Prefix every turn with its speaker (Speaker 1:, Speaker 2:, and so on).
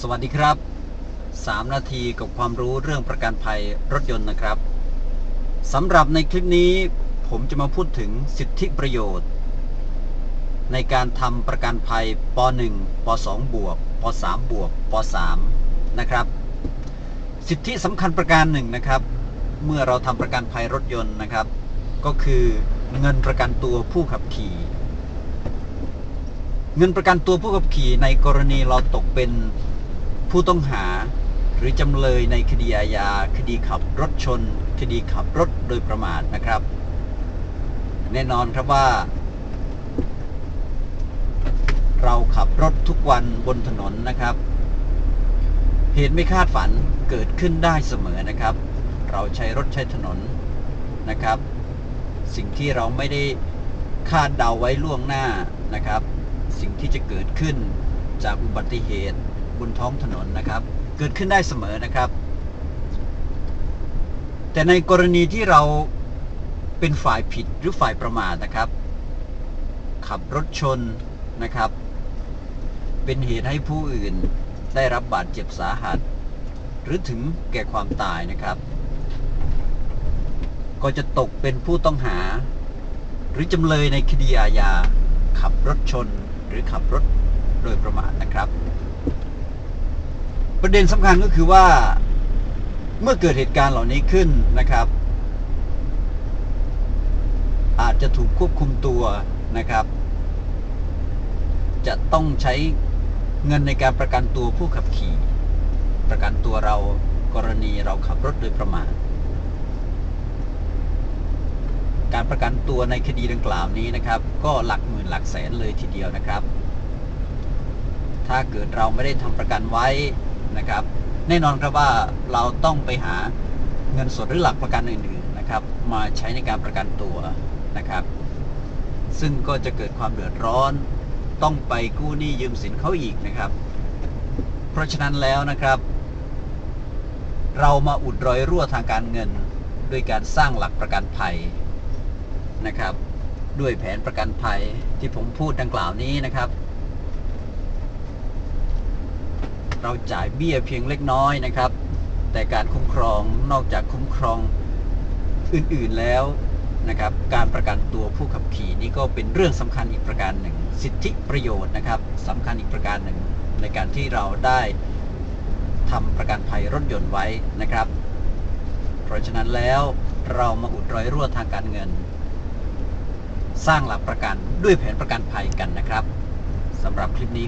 Speaker 1: สวัสดีครับ 3 นาทีกับความรู้เรื่องประกันภัยรถยนต์นะครับสำหรับในคลิปนี้ ผมจะมาพูดถึงสิทธิประโยชน์ ในการทำประกันภัยป .1 ป .2 บวกป .3 บวกป .3 นะครับ สิทธิสำคัญประการหนึ่งนะครับ เมื่อเราทำประกันภัยรถยนต์นะครับ ก็คือเงินประกันตัวผู้ขับขี่ เงินประกันตัวผู้ขับขี่ในกรณีเราตกเป็นผู้ต้องหา หรือจำเลยในคดีอาญาคดีขับรถชน คดีขับรถโดยประมาทนะครับ แน่นอนครับว่า เราขับรถทุกวันบนถนนนะครับ เหตุไม่คาดฝันเกิดขึ้นได้เสมอนะครับ เราใช้รถใช้ถนนนะครับ สิ่งที่เราไม่ได้คาดเดาไว้ล่วงหน้านะครับ สิ่งที่จะเกิดขึ้นจากอุบัติเหตุบนท้องถนนนะครับ เกิดขึ้นได้เสมอนะครับ แต่ในกรณีที่เราเป็นฝ่ายผิดหรือฝ่ายประมาทนะครับ ขับรถชนนะครับ เป็นเหตุให้ผู้อื่นได้รับบาดเจ็บสาหัส หรือถึงแก่ความตายนะครับ ก็จะตกเป็นผู้ต้องหา หรือจำเลยในคดีอาญาขับรถชนหรือขับรถโดยประมาทนะครับ ประเด็นสำคัญก็คือว่าเมื่อเกิดเหตุการณ์เหล่านี้ขึ้นนะครับ อาจจะถูกควบคุมตัวนะครับ จะต้องใช้เงินในการประกันตัวผู้ขับขี่ ประกันตัวเรากรณีเราขับรถโดยประมาท การประกันตัวในคดีดังกล่าวนี้นะครับ ก็หลักหมื่นหลักแสนเลยทีเดียวนะครับ ถ้าเกิดเราไม่ได้ทำประกันไว้นะครับ แน่นอนครับว่าเราต้องไปหาเงินสดหรือหลักประกันอื่นๆนะครับ มาใช้ในการประกันตัวนะครับ ซึ่งก็จะเกิดความเดือดร้อนต้องไปกู้หนี้ยืมสินเขาอีกนะครับ เพราะฉะนั้นแล้วนะครับ เรามาอุดรอยรั่วทางการเงิน ด้วยการสร้างหลักประกันภัย นะครับ ด้วยแผนประกันภัยที่ผมพูดดังกล่าวนี้นะครับ เราจ่ายเบี้ยเพียงเล็กน้อยนะครับ แต่การคุ้มครองนอกจากคุ้มครองอื่นๆแล้วนะครับ การประกันตัวผู้ขับขี่นี่ก็เป็นเรื่องสำคัญอีกประการหนึ่ง สิทธิประโยชน์นะครับสำคัญอีกประการหนึ่ง ในการที่เราได้ทำประกันภัยรถยนต์ไว้นะครับ เพราะฉะนั้นแล้วเรามาอุดรอยรั่วทางการเงิน สร้างหลักประกันด้วยแผนประกันภัยกันนะครับสำหรับคลิปนี้